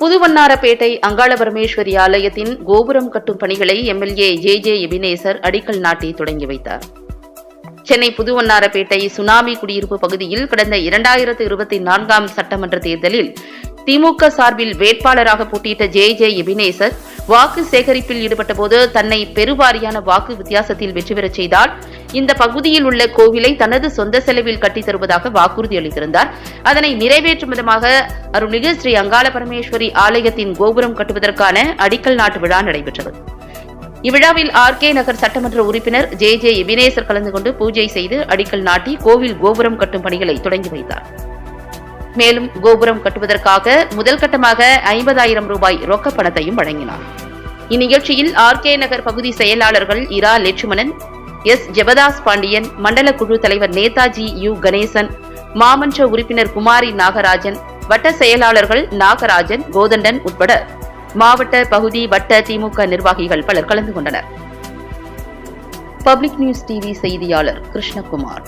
புதுவண்ணாரப்பேட்டை அங்காள பரமேஸ்வரி ஆலயத்தின் கோபுரம் கட்டும் பணிகளை எம்எல்ஏ ஜே ஜே எபினேசர் அடிக்கல் நாட்டி தொடங்கி வைத்தார். சென்னை புதுவண்ணாரப்பேட்டை சுனாமி குடியிருப்பு பகுதியில் கடந்த இரண்டாயிரத்து இருபத்தி நான்காம் சட்டமன்ற தேர்தலில் திமுக சார்பில் வேட்பாளராக போட்டியிட்ட ஜே ஜே எபினேசர் வாக்கு சேகரிப்பில் ஈடுபட்டபோது தன்னை பெருவாரியான வாக்கு வித்தியாசத்தில் வெற்றி பெறச் செய்தால் இந்த பகுதியில் உள்ள கோவிலை தனது சொந்த செலவில் கட்டித் தருவதாக வாக்குறுதி அளித்திருந்தார். அதனை நிறைவேற்றும் விதமாக அருள்மிகு ஸ்ரீ அங்காள பரமேஸ்வரி ஆலயத்தின் கோபுரம் கட்டுவதற்கான அடிக்கல் நாட்டு விழா நடைபெற்றது. இவ்விழாவில் ஆர் கே நகர் சட்டமன்ற உறுப்பினர் ஜே ஜே எபினேசர் கலந்து கொண்டு பூஜை செய்து அடிக்கல் நாட்டி கோவில் கோபுரம் கட்டும் பணிகளை தொடங்கி வைத்தார். மேலும் கோபுரம் கட்டுவதற்காக முதல் கட்டமாக ஐம்பதாயிரம் ரூபாய் ரொக்க பணத்தையும் வழங்கினார். இந்நிகழ்ச்சியில் ஆர் கே நகர் பகுதி செயலாளர்கள் இரா லட்சுமணன் எஸ். ஜெபதாஸ் பாண்டியன் மண்டல குழு தலைவர் நேதாஜி யு. கணேசன் மாமன்ற உறுப்பினர் குமாரி நாகராஜன் வட்ட செயலாளர்கள் நாகராஜன் கோதண்டன் உட்பட மாவட்ட பகுதி வட்ட திமுக நிர்வாகிகள் பலர் கலந்து கொண்டனர். பப்ளிக் நியூஸ் டிவி செய்தியாளர் கிருஷ்ணகுமார்.